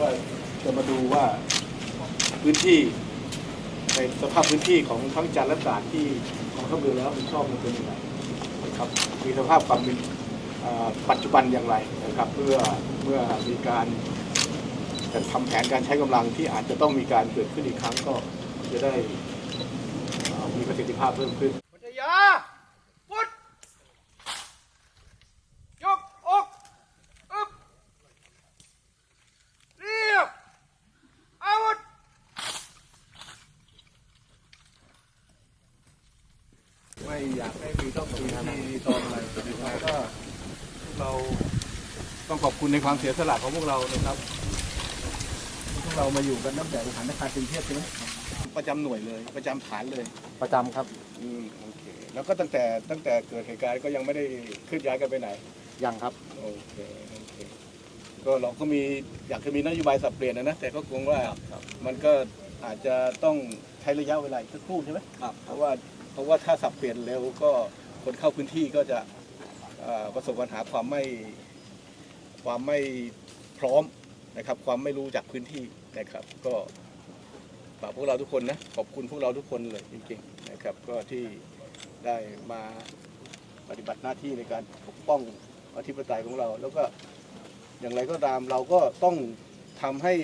ว่าจะมาดูว่าพื้นที่ในสภาพพื้นที่ของทั้งจันทร์และตราดที่ของข้าเรือแล้วมันชอบมันเป็นยังไงนะครับมีสภาพความเป็นปัจจุบันอย่างไรนะครับ เพื่อเมื่อมีการจะทำแผนการใช้กำลังที่อาจจะต้องมีการเกิดขึ้นอีกครั้งก็จะได้มีประสิทธิภาพเพิ่มขึ้น พัทยาฟุตยกอกอึบเรียบอาวุธ ไม่ อยากให้มีต้องคุยที่ตอนอะไรนะครับก็พวกเราต้องขอบคุณในความเสียสละของพวกเรานะครับพวกเรามาอยู่กันตั้งแต่สถานการณ์กรุงเทพใช่ไหมประจำหน่วยเลย ประจำฐานเลย ประจำครับอืมโอเคแล้วก็ตั้งแต่ตั้งแต่เกิดเหตุการณ์ก็ยังไม่ได้เคลื่อนย้ายกันไปไหนยังครับโอเคโอเคก็เราก็มีอยากจะมีนโยบายสับเปลี่ยนนะนะแต่ก็กลัวว่ามันก็อาจจะต้องใช้ระยะเวลาอีกสักครู่ใช่ไหมครับเพราะว่า เพราะว่าถ้าสับเปลี่ยนเร็วก็คนเข้าพื้นที่ก็จะประสบปัญหาความไม่ความไม่พร้อมนะครับ ความไม่รู้จักพื้นที่นะครับ ก็ฝากพวกเราทุกคนนะขอบคุณพวกเราทุกคนเลยจริงๆนะครับ ก็ที่ได้มาปฏิบัติหน้าที่ในการปกป้องอธิปไตยของเรา แล้วก็อย่างไรก็ตามเราก็ต้องทำให้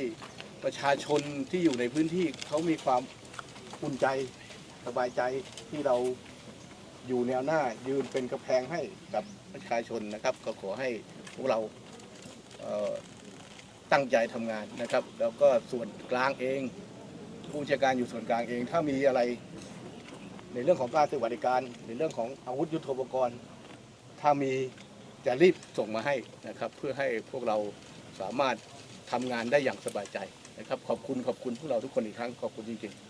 ประชาชนที่อยู่ในพื้นที่เขามีความอุ่นใจ สบายใจที่เราอยู่แนวหน้ายืนเป็นกระแพงให้กับประชาชนนะครับ ก็ขอให้พวกเราเตั้งใจทำงานนะครับ แล้วก็ส่วนกลางเอง ผู้บัญชาการอยู่ส่วนกลางเอง ถ้ามีอะไร ในเรื่องของการสวัสดิการ ในเรื่องของอาวุธยุทโธปกรณ์ ถ้ามีจะรีบส่งมาให้นะครับ เพื่อให้พวกเราสามารถทำงานได้อย่างสบายใจนะครับ ขอบคุณขอบคุณพวกเราทุกคนอีกครั้งขอบคุณจริงๆ